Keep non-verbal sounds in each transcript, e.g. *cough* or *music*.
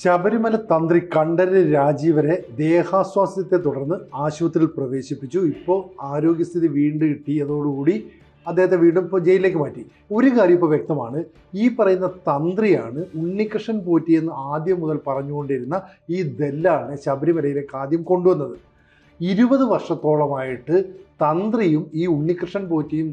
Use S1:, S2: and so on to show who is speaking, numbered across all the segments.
S1: ശബരിമല തന്ത്രി കണ്ഠരര് രാജീവരെ ദേഹാസ്വാസ്ഥ്യത്തെ തുടർന്ന് ആശുപത്രിയിൽ പ്രവേശിപ്പിച്ചു. ഇപ്പോൾ ആരോഗ്യസ്ഥിതി വീണ്ടും കിട്ടിയതോടുകൂടി അദ്ദേഹത്തെ വീണ്ടും ഇപ്പോൾ ജയിലിലേക്ക് മാറ്റി. ഒരു കാര്യം ഇപ്പോൾ വ്യക്തമാണ്. ഈ പറയുന്ന തന്ത്രിയാണ് ഉണ്ണികൃഷ്ണൻ പോറ്റിയെന്ന് ആദ്യം മുതൽ പറഞ്ഞുകൊണ്ടിരുന്ന ഈ ദല്ലാണ് ശബരിമലയിലേക്ക് ആദ്യം കൊണ്ടുവന്നത്. ഇരുപത് വർഷത്തോളമായിട്ട് തന്ത്രിയും ഈ ഉണ്ണികൃഷ്ണൻ പോറ്റിയും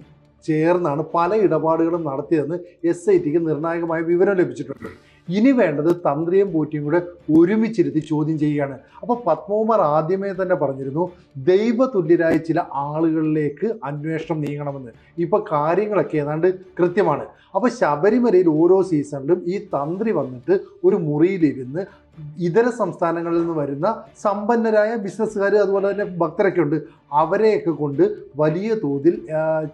S1: ചേർന്നാണ് പല ഇടപാടുകളും നടത്തിയതെന്ന് എസ് ഐ ടിക്ക് നിർണായകമായ വിവരം ലഭിച്ചിട്ടുണ്ട്. ഇനി വേണ്ടത് തന്ത്രിയും പൂറ്റിയും കൂടെ ഒരുമിച്ചിരുത്തി ചോദ്യം ചെയ്യുകയാണ്. അപ്പോൾ പത്മകുമാർ ആദ്യമേ തന്നെ പറഞ്ഞിരുന്നു ദൈവതുല്യരായ ചില ആളുകളിലേക്ക് അന്വേഷണം നീങ്ങണമെന്ന്. ഇപ്പൊ കാര്യങ്ങളൊക്കെ ഏതാണ്ട് കൃത്യമാണ്. അപ്പോൾ ശബരിമലയിൽ ഓരോ സീസണിലും ഈ തന്ത്രി വന്നിട്ട് ഒരു മുറിയിലിരുന്ന് ഇതര സംസ്ഥാനങ്ങളിൽ നിന്ന് വരുന്ന സമ്പന്നരായ ബിസിനസ്സുകാർ അതുപോലെ തന്നെ ഭക്തരൊക്കെ ഉണ്ട് അവരെയൊക്കെ കൊണ്ട് വലിയ തോതിൽ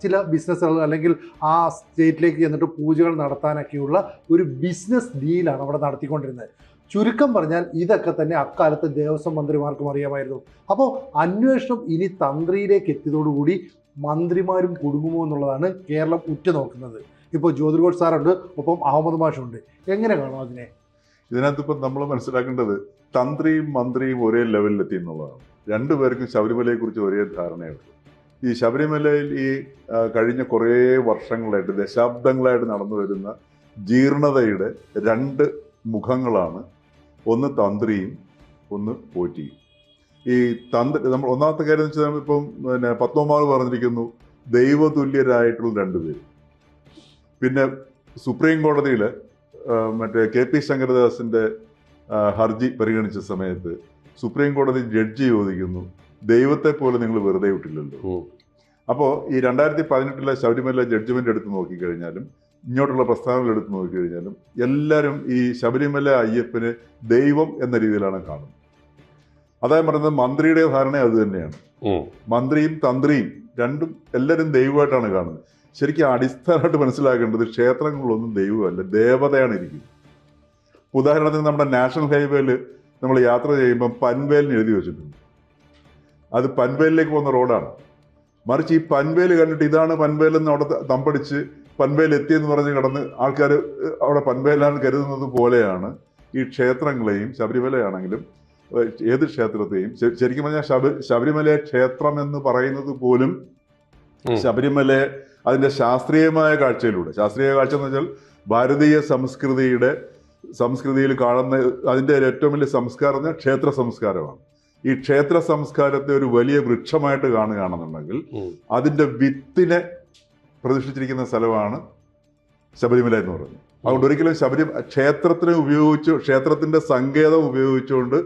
S1: ചില ബിസിനസ്സുകൾ അല്ലെങ്കിൽ ആ സ്റ്റേറ്റിലേക്ക് ചെന്നിട്ട് പൂജകൾ നടത്താനൊക്കെയുള്ള ഒരു ബിസിനസ് ഡീലാണ് അവിടെ നടത്തിക്കൊണ്ടിരുന്നത്. ചുരുക്കം പറഞ്ഞാൽ ഇതൊക്കെ തന്നെ അക്കാലത്ത് ദേവസ്വം മന്ത്രിമാർക്കും അറിയാമായിരുന്നു. അപ്പോൾ അന്വേഷണം ഇനി തന്ത്രിയിലേക്ക് എത്തിയതോടുകൂടി മന്ത്രിമാരും കുടുങ്ങുമോ എന്നുള്ളതാണ് കേരളം ഉറ്റുനോക്കുന്നത്. ഇപ്പോൾ ജ്യോതിർഗോഡ് സാറുണ്ട് ഒപ്പം അഹമ്മദ് മാഷുണ്ട്. എങ്ങനെ കാണും അതിനെ?
S2: ഇതിനകത്ത് ഇപ്പം നമ്മൾ മനസ്സിലാക്കേണ്ടത് തന്ത്രിയും മന്ത്രിയും ഒരേ ലെവലിലെത്തി എന്നുള്ളതാണ്. രണ്ടുപേർക്കും ശബരിമലയെക്കുറിച്ച് ഒരേ ധാരണയുള്ളൂ ഈ ശബരിമലയിൽ ഈ കഴിഞ്ഞ കുറേ വർഷങ്ങളായിട്ട് ദശാബ്ദങ്ങളായിട്ട് നടന്നു വരുന്ന ജീർണതയുടെ രണ്ട് മുഖങ്ങളാണ് ഒന്ന് തന്ത്രിയും ഒന്ന് പോറ്റിയും. ഈ തന്ത്രി നമ്മൾ ഒന്നാമത്തെ കാര്യം എന്ന് വെച്ചാൽ ഇപ്പം പിന്നെ പത്മമാവ് പറഞ്ഞിരിക്കുന്നു ദൈവതുല്യരായിട്ടുള്ള രണ്ടുപേർ പിന്നെ സുപ്രീം കോടതിയിൽ മറ്റേ കെ പി ശങ്കരദാസിന്റെ ഹർജി പരിഗണിച്ച സമയത്ത് സുപ്രീം കോടതി ജഡ്ജി ചോദിക്കുന്നു ദൈവത്തെ പോലെ നിങ്ങൾ വെറുതെ വിട്ടില്ലല്ലോ. അപ്പോൾ ഈ രണ്ടായിരത്തി പതിനെട്ടിലെ ശബരിമല ജഡ്ജ്മെന്റ് എടുത്ത് നോക്കിക്കഴിഞ്ഞാലും ഇങ്ങോട്ടുള്ള പ്രസ്താവനകൾ എടുത്ത് നോക്കിക്കഴിഞ്ഞാലും എല്ലാവരും ഈ ശബരിമല അയ്യപ്പന് ദൈവം എന്ന രീതിയിലാണ് കാണുന്നത്. അതായത് പറയുന്നത് മന്ത്രിയുടെ ധാരണ അത് തന്നെയാണ്. മന്ത്രിയും തന്ത്രിയും രണ്ടും എല്ലാവരും ദൈവമായിട്ടാണ് കാണുന്നത്. ശരിക്കും അടിസ്ഥാനമായിട്ട് മനസ്സിലാക്കേണ്ടത് ക്ഷേത്രങ്ങളിലൊന്നും ദൈവമല്ല ദേവതയാണ് ഇരിക്കുന്നത്. ഉദാഹരണത്തിന് നമ്മുടെ നാഷണൽ ഹൈവേയിൽ നമ്മൾ യാത്ര ചെയ്യുമ്പോൾ പൻവേലിന് എഴുതി വെച്ചിട്ടുണ്ട്. അത് പൻവേലിലേക്ക് പോകുന്ന റോഡാണ്. മറിച്ച് ഈ പൻവേൽ കണ്ടിട്ട് ഇതാണ് പൻവേലെന്ന് അവിടെ ത- തമ്പടിച്ച് പൻവേൽ എത്തിയെന്ന് പറഞ്ഞ് കിടന്ന് ആൾക്കാർ അവിടെ പൻവേലാണ് കരുതുന്നത് പോലെയാണ് ഈ ക്ഷേത്രങ്ങളെയും ശബരിമലയാണെങ്കിലും ഏത് ക്ഷേത്രത്തെയും. ശരിക്കും പറഞ്ഞാൽ ശബ ശബരിമല ക്ഷേത്രം എന്ന് പറയുന്നത് പോലും ശബരിമല അതിന്റെ ശാസ്ത്രീയമായ കാഴ്ചയിലൂടെ. ശാസ്ത്രീയ കാഴ്ച എന്ന് വെച്ചാൽ ഭാരതീയ സംസ്കൃതിയുടെ സംസ്കൃതിയിൽ കാണുന്ന അതിന്റെ ഏറ്റവും വലിയ സംസ്കാരം എന്ന് ക്ഷേത്ര സംസ്കാരമാണ്. ഈ ക്ഷേത്ര സംസ്കാരത്തെ ഒരു വലിയ വൃക്ഷമായിട്ട് കാണുകയാണെന്നുണ്ടെങ്കിൽ അതിന്റെ വിത്തിനെ പ്രതിഷ്ഠിച്ചിരിക്കുന്ന സ്ഥലമാണ് ശബരിമല എന്ന് പറയുന്നത്. അതുകൊണ്ട് ഒരിക്കലും ശബരി ക്ഷേത്രത്തിനെ ഉപയോഗിച്ചു ക്ഷേത്രത്തിന്റെ സങ്കേതം ഉപയോഗിച്ചുകൊണ്ട്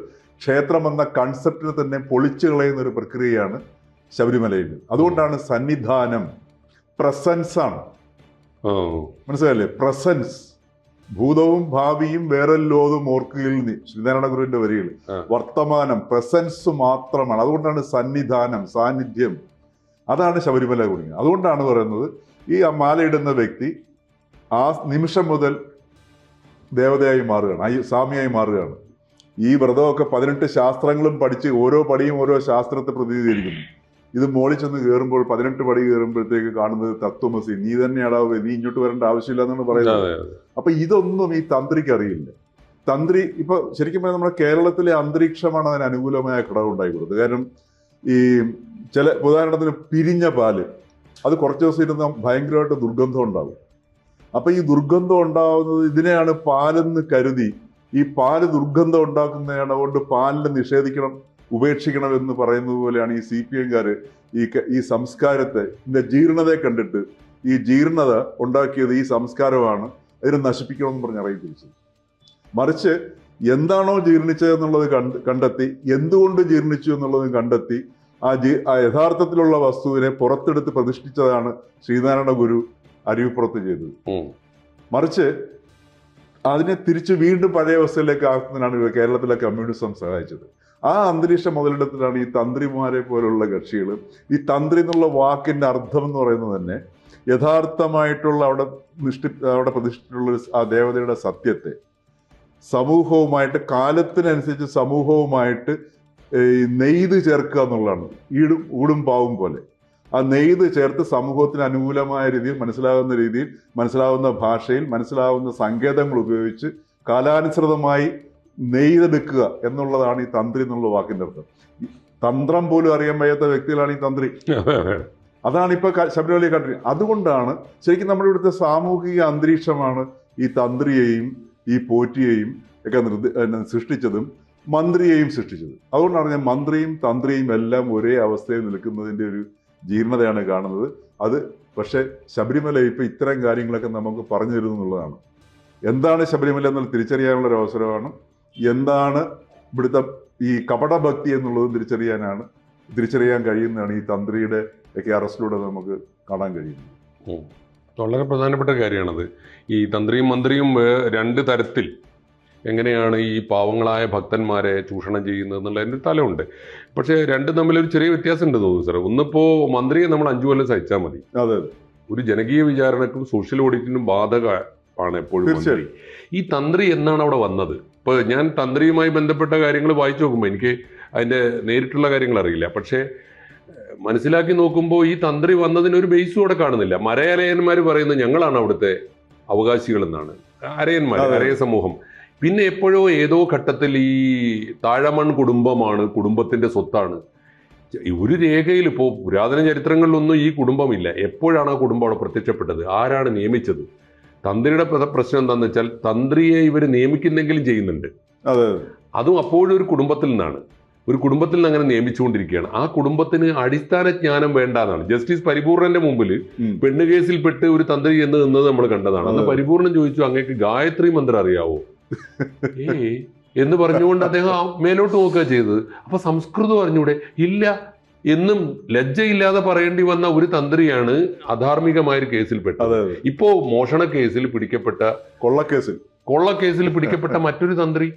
S2: ക്ഷേത്രം എന്ന കൺസെപ്റ്റിനെ തന്നെ പൊളിച്ചു കളയുന്ന ഒരു പ്രക്രിയയാണ് ശബരിമലയിൽ. അതുകൊണ്ടാണ് സന്നിധാനം പ്രസൻസ് ആണ്. മനസ്സിലായില്ലേ? പ്രസൻസ് ഭൂതവും ഭാവിയും വേറെല്ലോതും ഓർക്കുകയിൽ ശ്രീനാരായണ ഗുരുവിന്റെ വരികൾ. വർത്തമാനം പ്രസൻസ് മാത്രമാണ്. അതുകൊണ്ടാണ് സന്നിധാനം സാന്നിധ്യം. അതാണ് ശബരിമല കുടുങ്ങി. അതുകൊണ്ടാണ് പറയുന്നത് ഈ ആ മാലയിടുന്ന വ്യക്തി ആ നിമിഷം മുതൽ ദേവതയായി മാറുകയാണ്. സ്വാമിയായി മാറുകയാണ്. ഈ വ്രതമൊക്കെ പതിനെട്ട് ശാസ്ത്രങ്ങളും പഠിച്ച് ഓരോ പടിയും ഓരോ ശാസ്ത്രത്തെ പ്രതിനിധീകരിക്കുന്നു. ഇത് മോളിൽ ചെന്ന് കയറുമ്പോൾ പതിനെട്ട് പടി കയറുമ്പോഴത്തേക്ക് കാണുന്നത് തത്വമസി. നീ തന്നെയാടാ നീ ഇങ്ങോട്ട് വരേണ്ട ആവശ്യമില്ല എന്നാണ് പറയുന്നത്. അപ്പൊ ഇതൊന്നും ഈ തന്ത്രിക്ക് അറിയില്ല. തന്ത്രി ഇപ്പൊ ശരിക്കും പറഞ്ഞാൽ നമ്മുടെ കേരളത്തിലെ അന്തരീക്ഷമാണ് അതിന് അനുകൂലമായ ഘടകം ഉണ്ടായി കൊടുത്തത്. കാരണം ഈ ചില ഉദാഹരണത്തിന് പിരിഞ്ഞ പാൽ അത് കുറച്ച് ദിവസം ഇരുന്ന ഭയങ്കരമായിട്ട് ദുർഗന്ധം ഉണ്ടാകും അപ്പൊ ഈ ദുർഗന്ധം ഉണ്ടാവുന്നത് ഇതിനെയാണ് പാലെന്ന് കരുതി ഈ പാൽ ദുർഗന്ധം ഉണ്ടാക്കുന്നതാണ് അതുകൊണ്ട് പാലിനെ നിഷേധിക്കണം. ഉപേക്ഷിക്കണം എന്ന് പറയുന്നത് പോലെയാണ് ഈ സി പി എംകാർ ഈ ഈ സംസ്കാരത്തെ ഇതിന്റെ ജീർണതയെ കണ്ടിട്ട് ഈ ജീർണത ഉണ്ടാക്കിയത് ഈ സംസ്കാരമാണ് അതിനെ നശിപ്പിക്കണം എന്ന് പറഞ്ഞ് അറിയി തിരിച്ചത് മറിച്ച് എന്താണോ ജീർണിച്ചത് എന്നുള്ളത് കണ്ട് കണ്ടെത്തി എന്തുകൊണ്ട് ജീർണിച്ചു എന്നുള്ളത് കണ്ടെത്തി ആ ജീ ആ യഥാർത്ഥത്തിലുള്ള വസ്തുവിനെ പുറത്തെടുത്ത് പ്രതിഷ്ഠിച്ചതാണ് ശ്രീനാരായണ ഗുരു അരുവിപ്പുറത്ത് ചെയ്തത്. മറിച്ച് അതിനെ തിരിച്ച് വീണ്ടും പഴയ അവസ്ഥയിലേക്ക് ആക്കുന്നതിനാണ് കേരളത്തിലെ കമ്മ്യൂണിസം സഹായിച്ചത്. ആ അന്തരീക്ഷം മുതലെടുത്തിട്ടാണ് ഈ തന്ത്രിമാരെ പോലുള്ള കക്ഷികൾ. ഈ തന്ത്രി എന്നുള്ള വാക്കിന്റെ അർത്ഥം എന്ന് പറയുന്നത് തന്നെ യഥാർത്ഥമായിട്ടുള്ള അവിടെ നിഷ്ഠി അവിടെ പ്രതിഷ്ഠിച്ചിട്ടുള്ള ആ ദേവതയുടെ സത്യത്തെ സമൂഹവുമായിട്ട് കാലത്തിനനുസരിച്ച് സമൂഹവുമായിട്ട് നെയ്ത് ചേർക്കുക എന്നുള്ളതാണ്. ഈടും ഊടും പാവും പോലെ. ആ നെയ്ത് ചേർത്ത് സമൂഹത്തിന് അനുകൂലമായ രീതിയിൽ മനസ്സിലാകുന്ന രീതിയിൽ മനസ്സിലാവുന്ന ഭാഷയിൽ മനസ്സിലാവുന്ന സങ്കേതങ്ങൾ ഉപയോഗിച്ച് കാലാനുസൃതമായി നെയ്തെടുക്കുക എന്നുള്ളതാണ് ഈ തന്ത്രി എന്നുള്ള വാക്കിന്റെ അർത്ഥം. തന്ത്രം പോലും അറിയാൻ വയ്യാത്ത വ്യക്തികളാണ് ഈ തന്ത്രി.
S3: അതെ അതെ
S2: അതാണ് ഇപ്പൊ ശബരിമലയെ ശബരിമല കണ്ടി അതുകൊണ്ടാണ് ശരിക്കും നമ്മുടെ ഇവിടുത്തെ സാമൂഹിക അന്തരീക്ഷമാണ് ഈ തന്ത്രിയെയും ഈ പോറ്റിയെയും ഒക്കെ സൃഷ്ടിച്ചതും മന്ത്രിയെയും സൃഷ്ടിച്ചത്. അതുകൊണ്ടാണ് ഞാൻ മന്ത്രിയും തന്ത്രിയും എല്ലാം ഒരേ അവസ്ഥയിൽ നിൽക്കുന്നതിന്റെ ഒരു ജീർണതയാണ് കാണുന്നത്. അത് പക്ഷേ ശബരിമല ഇപ്പൊ ഇത്തരം കാര്യങ്ങളൊക്കെ നമുക്ക് പറഞ്ഞു തരുന്നുള്ളതാണ്. എന്താണ് ശബരിമല എന്നുള്ള തിരിച്ചറിയാനുള്ള ഒരു അവസരമാണ് എന്താണ് ഇവിടുത്തെ ഈ കപടഭക്തി എന്നുള്ളത് തിരിച്ചറിയാനാണ് തിരിച്ചറിയാൻ കഴിയുന്നതാണ് ഈ തന്ത്രിയുടെ ഒക്കെ അറസ്റ്റിലൂടെ നമുക്ക് കാണാൻ കഴിയുന്നത്.
S3: വളരെ പ്രധാനപ്പെട്ട കാര്യമാണത്. ഈ തന്ത്രിയും മന്ത്രിയും രണ്ട് തരത്തിൽ എങ്ങനെയാണ് ഈ പാവങ്ങളായ ഭക്തന്മാരെ ചൂഷണം ചെയ്യുന്നത് എന്നുള്ളതിന്റെ ഒരു തലമുണ്ട്. പക്ഷേ രണ്ടും തമ്മിലൊരു ചെറിയ വ്യത്യാസം ഉണ്ട് തോന്നുന്നു സാർ ഒന്നിപ്പോൾ മന്ത്രിയെ നമ്മൾ അഞ്ചു കൊല്ലം സഹിച്ചാൽ മതി.
S2: അതെ.
S3: ഒരു ജനകീയ വിചാരണക്കും സോഷ്യൽ ഓഡിറ്റിനും ബാധകമാണ് എപ്പോഴും. ഈ തന്ത്രി എന്നാണ് അവിടെ വന്നത്? ഇപ്പോൾ ഞാൻ തന്ത്രിയുമായി ബന്ധപ്പെട്ട കാര്യങ്ങൾ വായിച്ചു നോക്കുമ്പോൾ എനിക്ക് അതിന്റെ നേരിട്ടുള്ള കാര്യങ്ങൾ അറിയില്ല. പക്ഷേ മനസ്സിലാക്കി നോക്കുമ്പോൾ ഈ തന്ത്രി വന്നതിന് ഒരു ബേസും അവിടെ കാണുന്നില്ല. മരയരയന്മാർ പറയുന്നത് ഞങ്ങളാണ് അവിടുത്തെ അവകാശികൾ എന്നാണ് അരയന്മാർ അരയ സമൂഹം? പിന്നെ എപ്പോഴോ ഏതോ ഘട്ടത്തിൽ ഈ താഴമൺ കുടുംബമാണ് കുടുംബത്തിന്റെ സ്വത്താണ്. ഒരു രേഖയിൽ ഇപ്പോൾ പുരാതന ചരിത്രങ്ങളിലൊന്നും ഈ കുടുംബമില്ല. എപ്പോഴാണ് ആ കുടുംബം അവിടെ പ്രത്യക്ഷപ്പെട്ടത്? ആരാണ് നിയമിച്ചത്? തന്ത്രിയുടെ പ്ര- പ്രശ്നം എന്താണെന്ന് വെച്ചാൽ തന്ത്രിയെ ഇവർ നിയമിക്കുന്നെങ്കിലും ചെയ്യുന്നുണ്ട്.
S2: അതെ.
S3: അപ്പോഴും ഒരു കുടുംബത്തിൽ നിന്നാണ്. ഒരു കുടുംബത്തിൽ നിന്ന് അങ്ങനെ നിയമിച്ചുകൊണ്ടിരിക്കുകയാണ്. ആ കുടുംബത്തിന് അടിസ്ഥാന ജ്ഞാനം വേണ്ടാന്നാണ്. ജസ്റ്റിസ് പരിപൂർണന്റെ മുമ്പിൽ
S2: പെണ്ണ്
S3: പെണ്ണ് കേസിൽപ്പെട്ട് ഒരു തന്ത്രി എന്ന് നിന്നത് നമ്മൾ കണ്ടതാണ്. അന്ന്
S2: പരിപൂർണം
S3: പരിപൂർണൻ ചോദിച്ചു അങ്ങേക്ക് ഗായത്രി മന്ത്രം അറിയാവോ? *laughs* ഏ എന്ന് പറഞ്ഞുകൊണ്ട് അദ്ദേഹം മേലോട്ട് നോക്കുക ചെയ്തത്. അപ്പൊ സംസ്കൃതം അറിഞ്ഞൂടെ? ഇല്ല. എന്നും ലജ്ജയില്ലാതെ പറയേണ്ടി വന്ന ഒരു തന്ത്രിയാണ് അധാർമികമായ ഒരു കേസിൽപ്പെട്ടത് ഇപ്പോ മോഷണ കേസിൽ പിടിക്കപ്പെട്ട
S2: കൊള്ളക്കേസിൽ.
S3: കൊള്ളക്കേസിൽ പിടിക്കപ്പെട്ട *laughs* മറ്റൊരു തന്ത്രി.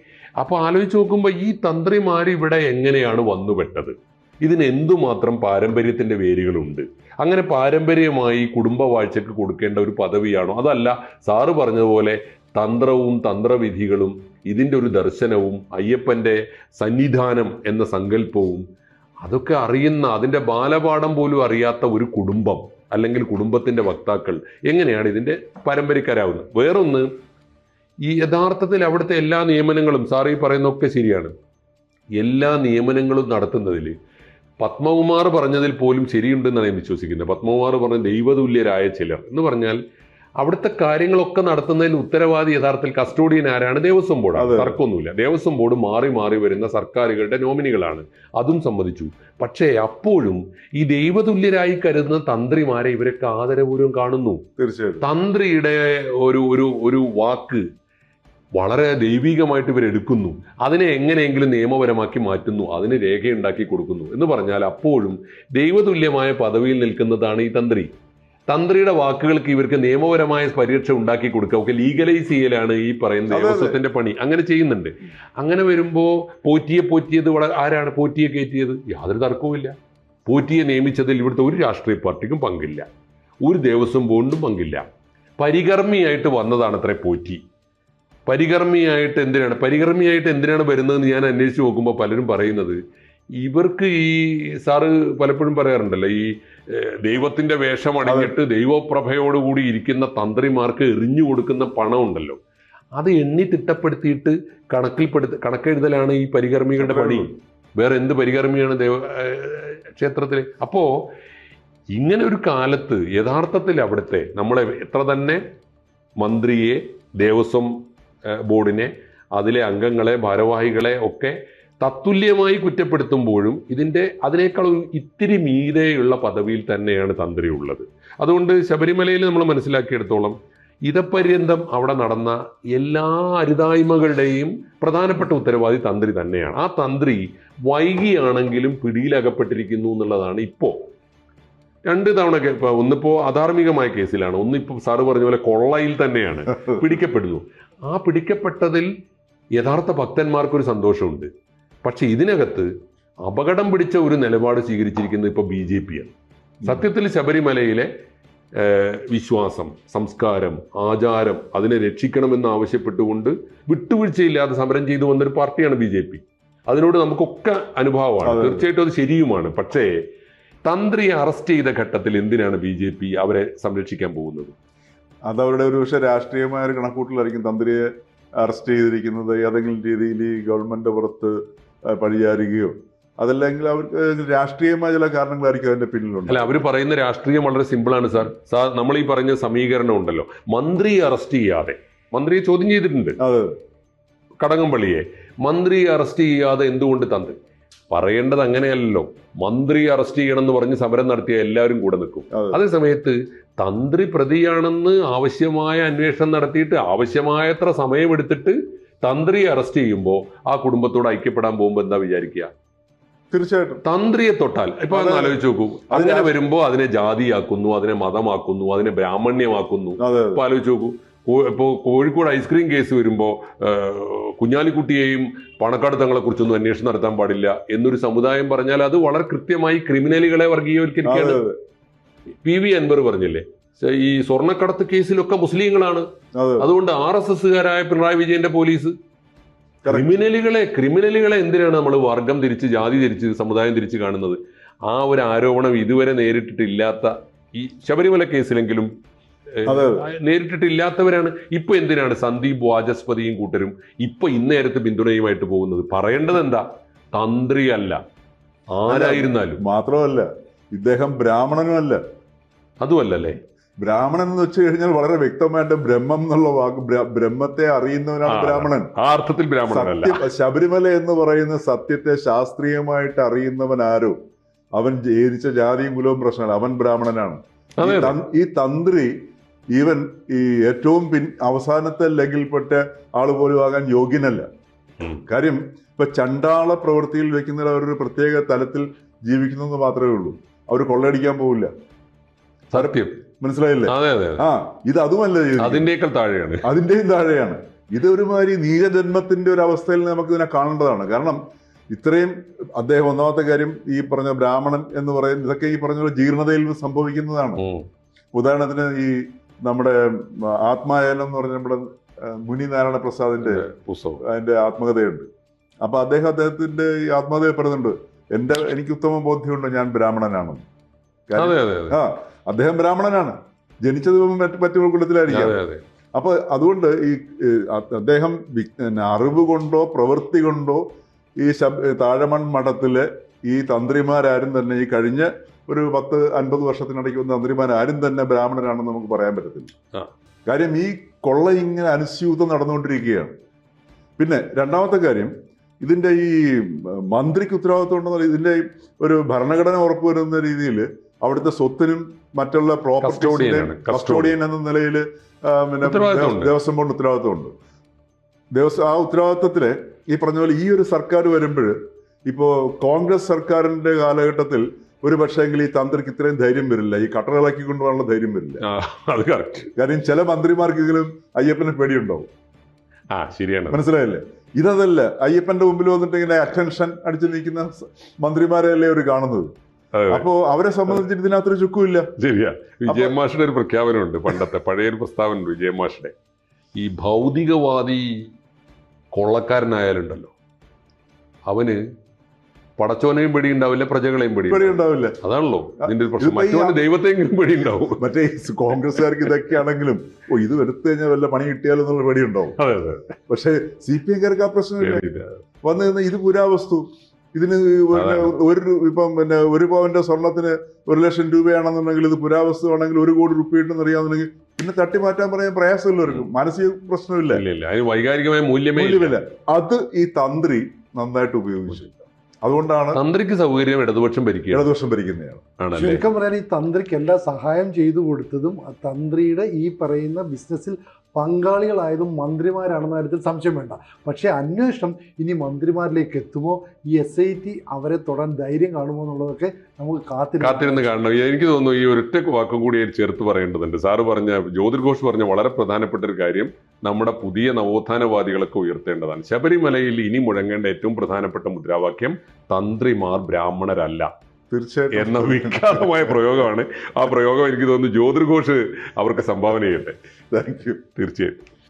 S3: അപ്പൊ ആലോചിച്ച് നോക്കുമ്പോൾ ഈ തന്ത്രിമാർ ഇവിടെ എങ്ങനെയാണ് വന്നുപെട്ടത് ഇതിന് എന്തുമാത്രം പാരമ്പര്യത്തിന്റെ വേരുകളുണ്ട്? അങ്ങനെ പാരമ്പര്യമായി കുടുംബ വാഴ്ചക്ക് കൊടുക്കേണ്ട ഒരു പദവിയാണോ? അതല്ല സാറ് പറഞ്ഞതുപോലെ തന്ത്രവും തന്ത്രവിധികളും ഇതിന്റെ ഒരു ദർശനവും അയ്യപ്പന്റെ സന്നിധാനം എന്ന സങ്കല്പവും അതൊക്കെ അറിയുന്ന അതിന്റെ ബാലപാഠം പോലും അറിയാത്ത ഒരു കുടുംബം അല്ലെങ്കിൽ കുടുംബത്തിന്റെ വക്താക്കൾ എങ്ങനെയാണ് ഇതിന്റെ പരമ്പരക്കാരാവുന്നത് വേറൊന്ന് ഈ യഥാർത്ഥത്തിൽ അവിടുത്തെ എല്ലാ നിയമനങ്ങളും സാർ ഈ പറയുന്നതൊക്കെ ശരിയാണ്. എല്ലാ നിയമനങ്ങളും നടത്തുന്നതിൽ പത്മകുമാർ പറഞ്ഞതിൽ പോലും ശരിയുണ്ടെന്നാണ് ഞാൻ വിശ്വസിക്കുന്നത്. പത്മകുമാർ പറഞ്ഞ ദൈവതുല്യരായ ചിലർ എന്ന് പറഞ്ഞാൽ അവിടുത്തെ കാര്യങ്ങളൊക്കെ നടത്തുന്നതിൽ ഉത്തരവാദി യഥാർത്ഥത്തിൽ കസ്റ്റോഡിയൻ ആരാണ്? ദേവസ്വം ബോർഡാണ്.
S2: അതെ.
S3: തർക്കമൊന്നുമില്ല. ദേവസ്വം ബോർഡ് മാറി മാറി വരുന്ന സർക്കാരുകളുടെ നോമിനികളാണ്. അതും സമ്മതിച്ചു പക്ഷേ അപ്പോഴും ഈ ദൈവതുല്യരായി കരുതുന്ന തന്ത്രിമാരെ ഇവരൊക്കെ ആദരപൂർവം കാണുന്നു.
S2: തീർച്ചയായും
S3: തന്ത്രിയുടെ ഒരു ഒരു ഒരു വാക്ക് വളരെ ദൈവികമായിട്ട് ഇവരെടുക്കുന്നു അതിനെ എങ്ങനെയെങ്കിലും നിയമപരമാക്കി മാറ്റുന്നു. അതിന് രേഖയുണ്ടാക്കി കൊടുക്കുന്നു. എന്ന് പറഞ്ഞാൽ അപ്പോഴും ദൈവതുല്യമായ പദവിയിൽ നിൽക്കുന്നതാണ് ഈ തന്ത്രി. തന്ത്രിയുടെ വാക്കുകൾക്ക് ഇവർക്ക് നിയമപരമായ പരിരക്ഷ ഉണ്ടാക്കി കൊടുക്കുക. ഒക്കെ ലീഗലൈസ് ചെയ്യലാണ് ഈ പറയുന്ന. ദേവസ്വത്തിന്റെ പണി. അങ്ങനെ ചെയ്യുന്നുണ്ട്. അങ്ങനെ വരുമ്പോൾ പോറ്റിയെ പോറ്റിയത് വളരെ ആരാണ്? പോറ്റിയെ കയറ്റിയത്? യാതൊരു തർക്കവുമില്ല പോറ്റിയെ നിയമിച്ചതിൽ ഇവിടുത്തെ ഒരു രാഷ്ട്രീയ പാർട്ടിക്കും പങ്കില്ല. ഒരു ദേവസ്വം ബോർഡിനും പങ്കില്ല. പരികർമ്മിയായിട്ട് വന്നതാണ് അത്ര പോറ്റി. പരികർമ്മിയായിട്ട് എന്തിനാണ്? പരികർമ്മിയായിട്ട് എന്തിനാണ് വരുന്നതെന്ന് ഞാൻ അന്വേഷിച്ച് നോക്കുമ്പോൾ പലരും പറയുന്നത് ഇവർക്ക് ഈ സാറ് പലപ്പോഴും പറയാറുണ്ടല്ലോ ഈ ദൈവത്തിന്റെ വേഷം അണിഞ്ഞിട്ട് ദൈവപ്രഭയോടുകൂടി ഇരിക്കുന്ന തന്ത്രിമാർക്ക് എറിഞ്ഞു കൊടുക്കുന്ന പണം ഉണ്ടല്ലോ. അത് എണ്ണി തിട്ടപ്പെടുത്തിയിട്ട് കണക്കിൽപ്പെടുത്ത കണക്കെഴുതലാണ് ഈ പരികർമ്മികളുടെ പണി. വേറെ എന്ത് പരികർമ്മിയാണ് ദേവ ക്ഷേത്രത്തിൽ അപ്പോ ഇങ്ങനെ ഒരു കാലത്ത് യഥാർത്ഥത്തിൽ അവിടുത്തെ നമ്മളെ എത്ര തന്നെ മന്ത്രിയെ ദേവസ്വം ബോർഡിനെ അതിലെ അംഗങ്ങളെ ഭാരവാഹികളെ ഒക്കെ തത്തുല്യമായി കുറ്റപ്പെടുത്തുമ്പോഴും ഇതിന്റെ അതിനേക്കാൾ ഇത്തിരി മീതെയുള്ള പദവിയിൽ തന്നെയാണ് തന്ത്രി ഉള്ളത്. അതുകൊണ്ട് ശബരിമലയിൽ നമ്മൾ മനസ്സിലാക്കിയെടുത്തോളം ഇതപര്യന്തം അവിടെ നടന്ന എല്ലാ അരുതായ്മകളുടെയും പ്രധാനപ്പെട്ട ഉത്തരവാദി തന്ത്രി തന്നെയാണ്. ആ തന്ത്രി വൈകിയാണെങ്കിലും പിടിയിലകപ്പെട്ടിരിക്കുന്നു എന്നുള്ളതാണ് ഇപ്പോൾ രണ്ട് തവണ കേ- ഇപ്പൊ ഒന്നിപ്പോ അധാർമികമായ കേസിലാണ്. ഒന്നിപ്പോ സാറ് പറഞ്ഞ പോലെ കൊള്ളയിൽ തന്നെയാണ്. *laughs* പിടിക്കപ്പെടുന്നു. ആ പിടിക്കപ്പെട്ടതിൽ യഥാർത്ഥ ഭക്തന്മാർക്കൊരു സന്തോഷമുണ്ട്. പക്ഷെ ഇതിനകത്ത് അപകടം പിടിച്ച ഒരു നിലപാട് സ്വീകരിച്ചിരിക്കുന്നത് ഇപ്പോൾ ബി ജെ പിയാണ്. സത്യത്തിൽ ശബരിമലയിലെ വിശ്വാസം സംസ്കാരം ആചാരം അതിനെ രക്ഷിക്കണമെന്ന് ആവശ്യപ്പെട്ടുകൊണ്ട് വിട്ടുവീഴ്ചയില്ലാതെ സമരം ചെയ്തു വന്നൊരു പാർട്ടിയാണ് ബി ജെ പി. അതിനോട് നമുക്കൊക്കെ അനുഭവമാണ്. തീർച്ചയായിട്ടും അത് ശരിയുമാണ്. പക്ഷേ തന്ത്രിയെ അറസ്റ്റ് ചെയ്ത ഘട്ടത്തിൽ എന്തിനാണ് ബി ജെ പി അവരെ സംരക്ഷിക്കാൻ പോകുന്നത്?
S2: അത് അവരുടെ ഒരു പക്ഷേ രാഷ്ട്രീയമായ ഒരു കണക്കൂട്ടിലായിരിക്കും തന്ത്രിയെ അറസ്റ്റ് ചെയ്തിരിക്കുന്നത്. ഏതെങ്കിലും രീതിയിൽ ഈ ഗവൺമെന്റ് പുറത്ത് പഴിചാരുകയോ അതല്ലെങ്കിൽ അവർക്ക് രാഷ്ട്രീയമായ ചില കാരണങ്ങളായിരിക്കും അതിന്റെ പിന്നിലുണ്ട്.
S3: അല്ല അവർ പറയുന്ന രാഷ്ട്രീയം വളരെ സിമ്പിളാണ് സാർ. സാർ നമ്മൾ ഈ പറഞ്ഞ സമീകരണം ഉണ്ടല്ലോ. മന്ത്രിയെ അറസ്റ്റ് ചെയ്യാതെ. മന്ത്രിയെ ചോദ്യം ചെയ്തിട്ടുണ്ട്.
S2: അതെ.
S3: കടകംപള്ളിയെ. മന്ത്രിയെ അറസ്റ്റ് ചെയ്യാതെ എന്തുകൊണ്ട് തന്ത്രി പറയേണ്ടത് അങ്ങനെയല്ലോ മന്ത്രി അറസ്റ്റ് ചെയ്യണം എന്ന് പറഞ്ഞ് സമരം നടത്തിയ എല്ലാവരും കൂടെ നിൽക്കും.
S2: അതേ.
S3: സമയത്ത് തന്ത്രി പ്രതിയാണെന്ന് ആവശ്യമായ അന്വേഷണം നടത്തിയിട്ട് ആവശ്യമായത്ര സമയമെടുത്തിട്ട് തന്ത്രിയെ അറസ്റ്റ് ചെയ്യുമ്പോൾ ആ കുടുംബത്തോട് ഐക്യപ്പെടാൻ പോകുമ്പോൾ എന്താ വിചാരിക്കുക?
S2: തീർച്ചയായിട്ടും.
S3: തന്ത്രിയെ തൊട്ടാൽ. ഇപ്പൊ ഒന്ന്. ആലോചിച്ച് നോക്കൂ. അങ്ങനെ വരുമ്പോ അതിനെ ജാതിയാക്കുന്നു അതിനെ മതമാക്കുന്നു അതിനെ ബ്രാഹ്മണ്യമാക്കുന്നു. ഇപ്പൊ ആലോചിച്ച് നോക്കൂ. ഇപ്പോ കോഴിക്കോട് ഐസ്ക്രീം കേസ് വരുമ്പോ കുഞ്ഞാലിക്കുട്ടിയെയും പണക്കാട് തങ്ങളെ കുറിച്ചൊന്നും അന്വേഷണം നടത്താൻ പാടില്ല എന്നൊരു സമുദായം പറഞ്ഞാൽ അത് വളരെ കൃത്യമായി ക്രിമിനലുകളെ വർഗീയവൽക്കരിക്കുകയാണ് പി വി അൻവർ പറഞ്ഞില്ലേ? ഈ സ്വർണക്കടത്ത് കേസിലൊക്കെ മുസ്ലിങ്ങളാണ്.
S2: അതെ.
S3: അതുകൊണ്ട് ആർ എസ് എസ്സുകാരായ പിണറായി വിജയന്റെ പോലീസ് ക്രിമിനലുകളെ ക്രിമിനലുകളെ എന്തിനാണ് നമ്മൾ വർഗം തിരിച്ച് ജാതി തിരിച്ച് സമുദായം തിരിച്ച് കാണുന്നത്? ആ ഒരു ആരോപണം ഇതുവരെ നേരിട്ടിട്ടില്ലാത്ത ഈ ശബരിമല കേസിലെങ്കിലും നേരിട്ടിട്ടില്ലാത്തവരാണ്. ഇപ്പൊ എന്തിനാണ് സന്ദീപ് വാചസ്പതിയും കൂട്ടരും ഇപ്പൊ ഇന്നേരത്ത് പിന്തുണയുമായിട്ട് പോകുന്നത്? പറയേണ്ടത് എന്താ? തന്ത്രിയല്ല. ആരായിരുന്നാലും.
S2: മാത്രമല്ല ഇദ്ദേഹം ബ്രാഹ്മണനുമല്ല.
S3: അതുമല്ലല്ലേ?
S2: ബ്രാഹ്മണൻ എന്ന് വെച്ച് കഴിഞ്ഞാൽ വളരെ വ്യക്തമായിട്ട് ബ്രഹ്മം എന്നുള്ള വാക്ക് ബ്രഹ്മത്തെ അറിയുന്നവനാണ് ബ്രാഹ്മണൻ.
S3: ആ അർത്ഥത്തിൽ
S2: ശബരിമല എന്ന് പറയുന്ന സത്യത്തെ ശാസ്ത്രീയമായിട്ട് അറിയുന്നവൻ ആരോ? അവൻ ജനിച്ച ജാതിയും കുലവും പ്രശ്നമാണ് അവൻ ബ്രാഹ്മണനാണ്. ഈ തന്ത്രി ഈവൻ ഈ ഏറ്റവും പിൻ അവസാനത്തെ ലെഗിൽപ്പെട്ട ആൾ പോലും ആകാൻ യോഗ്യനല്ല. കാര്യം ഇപ്പൊ ചണ്ടാള പ്രവൃത്തിയിൽ വെക്കുന്നവർ അവരൊരു പ്രത്യേക തലത്തിൽ ജീവിക്കുന്നു മാത്രമേ ഉള്ളൂ. അവർ കൊള്ളയടിക്കാൻ പോവില്ല.
S3: സത്യം.
S2: മനസ്സിലായില്ലേ. ആ ഇത് അതുമല്ല.
S3: അതിന്റെയൊക്കെ താഴെയാണ്.
S2: അതിന്റെയും താഴെയാണ്. ഇത് ഒരുമാതിരി നീചജന്മത്തിന്റെ ഒരു അവസ്ഥയിൽ നമുക്ക് ഇതിനെ കാണേണ്ടതാണ്. കാരണം ഇത്രയും അദ്ദേഹം ഒന്നാമത്തെ കാര്യം ഈ പറഞ്ഞ ബ്രാഹ്മണൻ എന്ന് പറയുന്നത് ഇതൊക്കെ ഈ പറഞ്ഞ ജീർണതയിൽ സംഭവിക്കുന്നതാണ്. ഉദാഹരണത്തിന് ഈ നമ്മുടെ ആത്മായാലം എന്ന് പറഞ്ഞ നമ്മുടെ മുനി നാരായണ പ്രസാദിന്റെ
S3: പുസ്തകം.
S2: അതിന്റെ ആത്മകഥയുണ്ട്. അപ്പൊ അദ്ദേഹം അദ്ദേഹത്തിന്റെ ഈ ആത്മകഥയെ പറയുന്നുണ്ട് എന്റെ എനിക്ക് ഉത്തമ ബോധ്യമുണ്ട് ഞാൻ ബ്രാഹ്മണനാണെന്ന്. ആ അദ്ദേഹം ബ്രാഹ്മണനാണ്. ജനിച്ചത് മറ്റു മറ്റു കുലത്തിലായിരിക്കാം.
S3: അതെ അതെ.
S2: അപ്പൊ അതുകൊണ്ട് ഈ അദ്ദേഹം അറിവ് കൊണ്ടോ പ്രവൃത്തി കൊണ്ടോ ഈ ശബ് താഴമൺ മഠത്തിലെ ഈ തന്ത്രിമാരാരും തന്നെ ഈ കഴിഞ്ഞ ഒരു പത്ത് അൻപത് വർഷത്തിനിടയ്ക്ക് വന്ന തന്ത്രിമാരാരും തന്നെ ബ്രാഹ്മണരാണെന്ന് നമുക്ക് പറയാൻ പറ്റത്തില്ല. കാര്യം ഈ കൊള്ള ഇങ്ങനെ അനുസ്യൂതം നടന്നുകൊണ്ടിരിക്കുകയാണ്. പിന്നെ രണ്ടാമത്തെ കാര്യം ഇതിന്റെ ഈ മന്ത്രിക്ക് ഉത്തരവാദിത്വം ഉണ്ടെന്നുള്ള ഇതിന്റെ ഒരു ഭരണഘടന ഉറപ്പുവരുന്ന രീതിയിൽ അവിടുത്തെ സ്വത്തിനും മറ്റുള്ള
S3: പ്രോപ്പർട്ടി
S2: കസ്റ്റോഡിയൻ എന്ന നിലയിൽ പിന്നെ. ദേവസ്വം ബോർഡിന് ഉത്തരവാദിത്വമുണ്ട്. ദേവസ്വം ആ ഉത്തരവാദിത്തത്തിൽ ഈ പറഞ്ഞ പോലെ ഈ ഒരു സർക്കാർ വരുമ്പോൾ ഇപ്പോ കോൺഗ്രസ് സർക്കാരിന്റെ കാലഘട്ടത്തിൽ ഒരു പക്ഷേങ്കിൽ ഈ തന്ത്രിക്ക് ഇത്രയും ധൈര്യം വരില്ല. ഈ കട്ടറിളക്കി കൊണ്ടുപോകാനുള്ള ധൈര്യം വരില്ല.
S3: അത് കറക്റ്റ്
S2: കാര്യം ചില മന്ത്രിമാർക്കെങ്കിലും അയ്യപ്പന് പേടിയുണ്ടാവും.
S3: ആ ശരിയാണ്.
S2: മനസ്സിലായില്ലേ? ഇതല്ല അയ്യപ്പന്റെ മുമ്പിൽ വന്നിട്ട് ഇങ്ങനെ അറ്റൻഷൻ അടിച്ചു നിൽക്കുന്ന മന്ത്രിമാരെയല്ലേ അവർ കാണുന്നത്. അപ്പോ അവരെ സംബന്ധിച്ചിട്ട് ഇതിനകത്തൊരു ചുക്കുമില്ല.
S3: ശരിയാ. മാഷിന്റെ ഒരു പ്രഖ്യാപനമുണ്ട് പണ്ടത്തെ പഴയ ഒരു പ്രസ്താവന വിജയ മാഷിന്റെ ഈ ഭൗതികവാദി കൊള്ളക്കാരനായാലുണ്ടല്ലോ. അവന് പടച്ചോനെയും പേടി ഉണ്ടാവില്ല പ്രജകളെയും പേടി
S2: ഉണ്ടാവില്ല
S3: അതാണല്ലോ ഇതിന്റെ പ്രശ്നം. ദൈവത്തെങ്കിലും പേടി ഉണ്ടാവും
S2: മറ്റേ കോൺഗ്രസ്സുകാർക്ക് ഇതൊക്കെയാണെങ്കിലും ഓ ഇത് എടുത്തു കഴിഞ്ഞാൽ വല്ല പണി കിട്ടിയാലോ എന്നുള്ള പേടി ഉണ്ടാവും
S3: അതെ അതെ.
S2: പക്ഷേ സി പി എംകാർക്ക് ആ പ്രശ്നമില്ല. വന്നു ഇത് പുരാവസ്തു. ഇതിന്. ഒരു ഇപ്പം പിന്നെ ഒരു പവന്റെ സ്വർണത്തിന് ഒരു ലക്ഷം രൂപയാണെന്നുണ്ടെങ്കിൽ ഇത് പുരാവസ്തു ആണെങ്കിൽ ഒരു കോടി റുപ്യ ഇട്ടെന്ന് അറിയാമെന്നുണ്ടെങ്കിൽ പിന്നെ തട്ടി മാറ്റാൻ പറയാൻ പ്രയാസമുള്ളവർക്കും മാനസിക പ്രശ്നമില്ല.
S3: വൈകാരികമായ
S2: മൂല്യമില്ല. അത് ഈ തന്ത്രി നന്നായിട്ട് ഉപയോഗിച്ചു. അതുകൊണ്ടാണ്
S3: തന്ത്രിക്ക് സൗകര്യം ഇടതുപക്ഷം ഭരിക്കുക.
S2: ഇടതുപക്ഷം ഭരിക്കുന്നതാണ്
S1: ചുരുക്കം പറയാൻ ഈ തന്ത്രിക്ക് എല്ലാ സഹായം ചെയ്തു കൊടുത്തതും ആ തന്ത്രിയുടെ ഈ പറയുന്ന ബിസിനസ്സിൽ പങ്കാളികളായതും മന്ത്രിമാരാണെന്ന കാര്യത്തിൽ സംശയം വേണ്ട. പക്ഷേ അന്വേഷണം ഇനി മന്ത്രിമാരിലേക്ക് എത്തുമോ? ഈ എസ് ഐ ടി അവരെ തൊടാൻ ധൈര്യം കാണുമോ എന്നുള്ളതൊക്കെ നമുക്ക് കാത്തിരുന്ന്
S3: കാത്തിരുന്ന് കാണണം. എനിക്ക് തോന്നുന്നു ഈ ഒരൊറ്റ വാക്കും കൂടി ചേർത്ത് പറയേണ്ടതുണ്ട്. സാറ് പറഞ്ഞ ജ്യോതിർഘോഷ് പറഞ്ഞ വളരെ പ്രധാനപ്പെട്ട ഒരു കാര്യം നമ്മുടെ പുതിയ നവോത്ഥാനവാദികളൊക്കെ ഉയർത്തേണ്ടതാണ്. ശബരിമലയിൽ ഇനി മുഴങ്ങേണ്ട ഏറ്റവും പ്രധാനപ്പെട്ട മുദ്രാവാക്യം തന്ത്രിമാർ ബ്രാഹ്മണരല്ല.
S2: തീർച്ചയായിട്ടും.
S3: എന്ന വിഖ്യാതമായ പ്രയോഗമാണ്. ആ പ്രയോഗം എനിക്ക് തോന്നുന്നു ജ്യോതിർഘോഷ് അവർക്ക് സംഭാവന ചെയ്യട്ടെ.
S2: താങ്ക് യു
S3: തീർച്ചയായും.